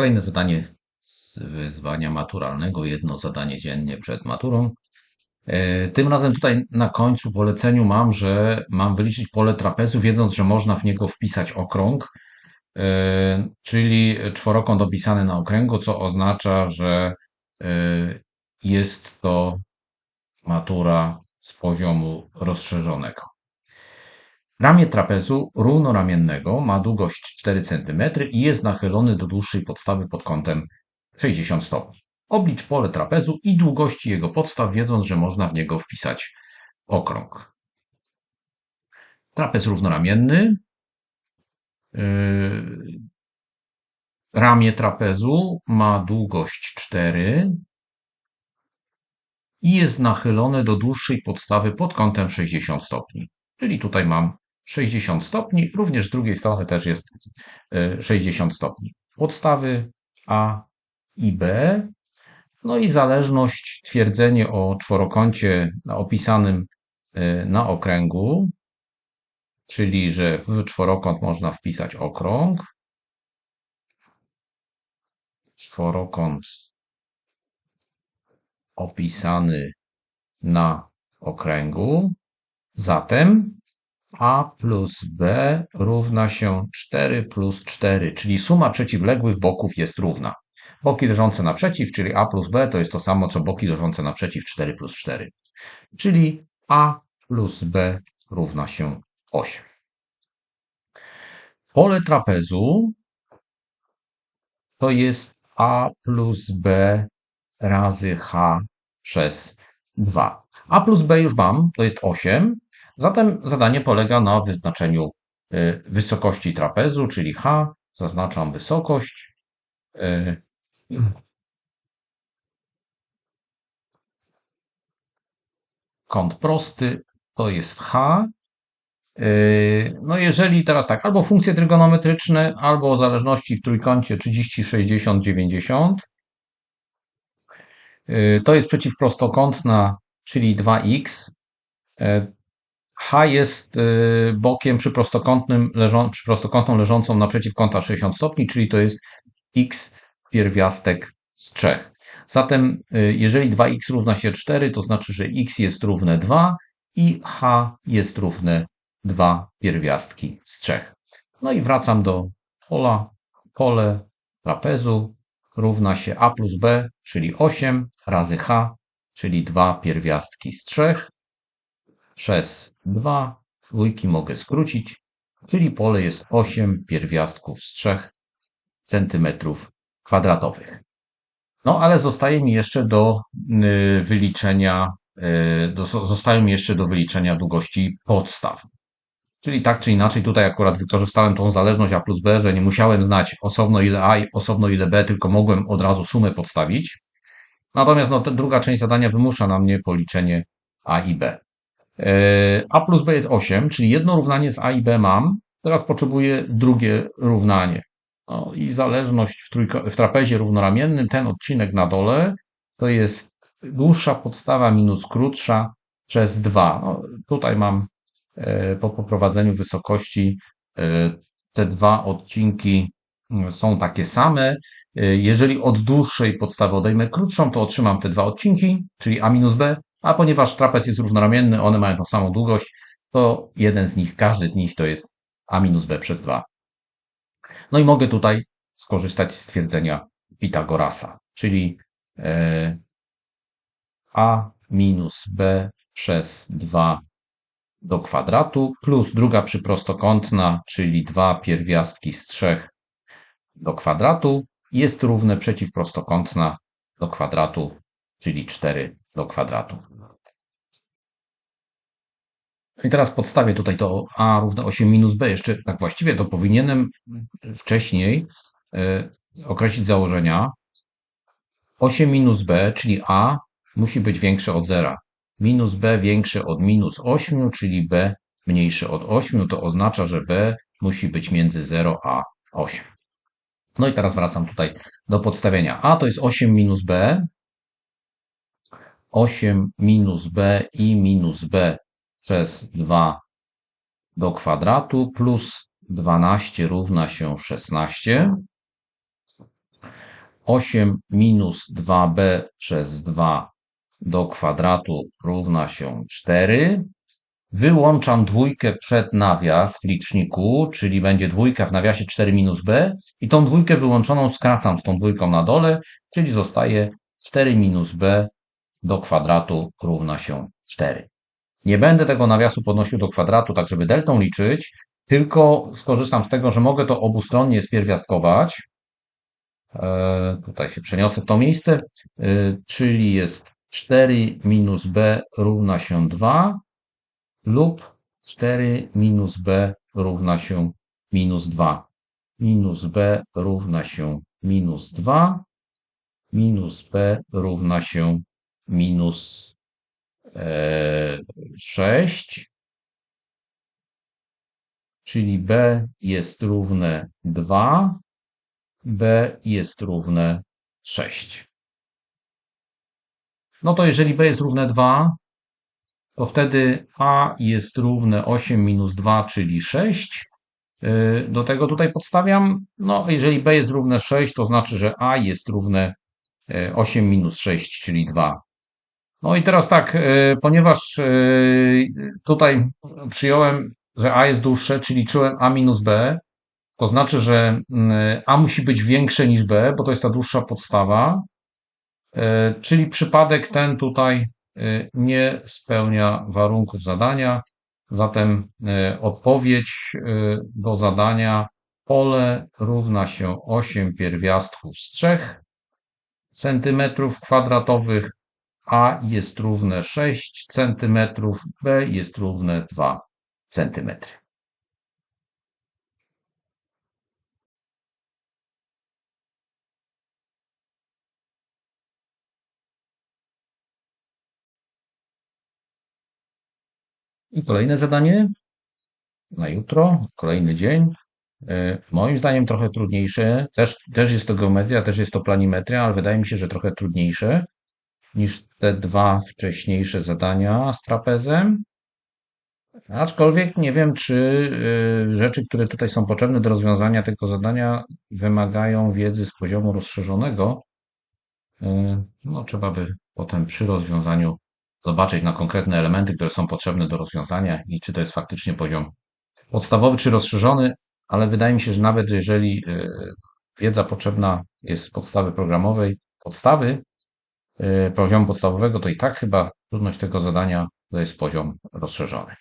Kolejne zadanie z wyzwania maturalnego, jedno zadanie dziennie przed maturą. E, tym razem tutaj na końcu poleceniu mam, że mam wyliczyć pole trapezu, wiedząc, że można w niego wpisać okrąg, e, czyli czworokąt opisany na okręgu, co oznacza, że e, jest to matura z poziomu rozszerzonego. Ramię trapezu równoramiennego ma długość 4 cm i jest nachylony do dłuższej podstawy pod kątem 60 stopni. Oblicz pole trapezu i długości jego podstaw, wiedząc, że można w niego wpisać okrąg. Trapez równoramienny. Yy, ramię trapezu ma długość 4 i jest nachylone do dłuższej podstawy pod kątem 60 stopni. Czyli tutaj mam 60 stopni, również z drugiej strony też jest 60 e, stopni. Podstawy A i B, no i zależność, twierdzenie o czworokącie opisanym e, na okręgu, czyli że w czworokąt można wpisać okrąg. Czworokąt opisany na okręgu. Zatem a plus b równa się 4 plus 4, czyli suma przeciwległych boków jest równa. Boki leżące naprzeciw, czyli a plus b, to jest to samo, co boki leżące naprzeciw 4 plus 4. Czyli a plus b równa się 8. Pole trapezu to jest a plus b razy h przez 2. a plus b już mam, to jest 8. Zatem zadanie polega na wyznaczeniu y, wysokości trapezu, czyli H. Zaznaczam wysokość. Y, kąt prosty to jest H. Y, no jeżeli teraz tak, albo funkcje trygonometryczne, albo zależności w trójkącie 30, 60, 90. To jest przeciwprostokątna, czyli 2x. H jest y, bokiem przyprostokątnym, leżą, przyprostokątną leżącą naprzeciw kąta 60 stopni, czyli to jest x pierwiastek z 3. Zatem y, jeżeli 2x równa się 4, to znaczy, że x jest równe 2 i h jest równe 2 pierwiastki z 3. No i wracam do pola. Pole trapezu równa się a plus b, czyli 8 razy h, czyli 2 pierwiastki z 3 przez 2. Dwójki mogę skrócić, czyli pole jest 8 pierwiastków z 3 cm kwadratowych. No ale zostaje mi jeszcze do y, wyliczenia, y, zostają mi jeszcze do wyliczenia długości podstaw. Czyli tak czy inaczej, tutaj akurat wykorzystałem tą zależność A plus B, że nie musiałem znać osobno ile A i osobno ile B, tylko mogłem od razu sumę podstawić. Natomiast no, druga część zadania wymusza na mnie policzenie A i B. E, a plus B jest 8, czyli jedno równanie z A i B mam. Teraz potrzebuję drugie równanie. No i zależność w, trójko, w trapezie równoramiennym, ten odcinek na dole, to jest dłuższa podstawa minus krótsza przez 2. No, tutaj mam e, po poprowadzeniu wysokości e, te dwa odcinki mm, są takie same. Jeżeli od dłuższej podstawy odejmę krótszą, to otrzymam te dwa odcinki, czyli A minus B, a ponieważ trapez jest równoramienny, one mają tą samą długość, to jeden z nich, każdy z nich to jest a minus b przez 2. No i mogę tutaj skorzystać z stwierdzenia Pitagorasa, czyli e, a minus b przez 2 do kwadratu plus druga przyprostokątna, czyli 2 pierwiastki z 3 do kwadratu jest równe przeciwprostokątna do kwadratu, czyli 4 do kwadratu. I teraz podstawię tutaj to a równe 8 minus b. Jeszcze tak właściwie to powinienem wcześniej y, określić założenia. 8 minus b, czyli a musi być większe od zera. Minus b większe od minus 8, czyli b mniejsze od 8, to oznacza, że b musi być między 0 a 8. No i teraz wracam tutaj do podstawienia. a to jest 8 minus b, 8 minus b i minus b przez 2 do kwadratu plus 12 równa się 16. 8 minus 2b przez 2 do kwadratu równa się 4. Wyłączam dwójkę przed nawias w liczniku, czyli będzie dwójka w nawiasie 4 minus b i tą dwójkę wyłączoną skracam z tą dwójką na dole, czyli zostaje 4 minus b do kwadratu równa się 4. Nie będę tego nawiasu podnosił do kwadratu, tak żeby deltą liczyć, tylko skorzystam z tego, że mogę to obustronnie spierwiastkować. E, tutaj się przeniosę w to miejsce, e, czyli jest 4 minus b równa się 2 lub 4 minus b równa się minus 2. Minus b równa się minus 2. Minus b równa się minus e, 6. Czyli b jest równe 2. b jest równe 6. No to jeżeli b jest równe 2, to wtedy a jest równe 8 minus 2, czyli 6. Y, do tego tutaj podstawiam. No, jeżeli b jest równe 6, to znaczy, że a jest równe 8 y, minus 6, czyli 2. No i teraz tak, y, ponieważ tutaj przyjąłem, że a jest dłuższe, czyli liczyłem a minus b, to znaczy, że a musi być większe niż b, bo to jest ta dłuższa podstawa. Czyli przypadek ten tutaj nie spełnia warunków zadania. Zatem odpowiedź do zadania pole równa się 8 pierwiastków z 3 cm kwadratowych, a jest równe 6 cm, b jest równe 2 cm. I kolejne zadanie na jutro, kolejny dzień. E, moim zdaniem trochę trudniejsze. Też, też jest to geometria, też jest to planimetria, ale wydaje mi się, że trochę trudniejsze niż te dwa wcześniejsze zadania z trapezem. Aczkolwiek nie wiem, czy e, rzeczy, które tutaj są potrzebne do rozwiązania tego zadania, wymagają wiedzy z poziomu rozszerzonego. E, no, trzeba by potem przy rozwiązaniu zobaczyć na konkretne elementy, które są potrzebne do rozwiązania i czy to jest faktycznie poziom podstawowy czy rozszerzony, ale wydaje mi się, że nawet jeżeli e, wiedza potrzebna jest z podstawy programowej, podstawy poziomu podstawowego, to i tak chyba trudność tego zadania to jest poziom rozszerzony.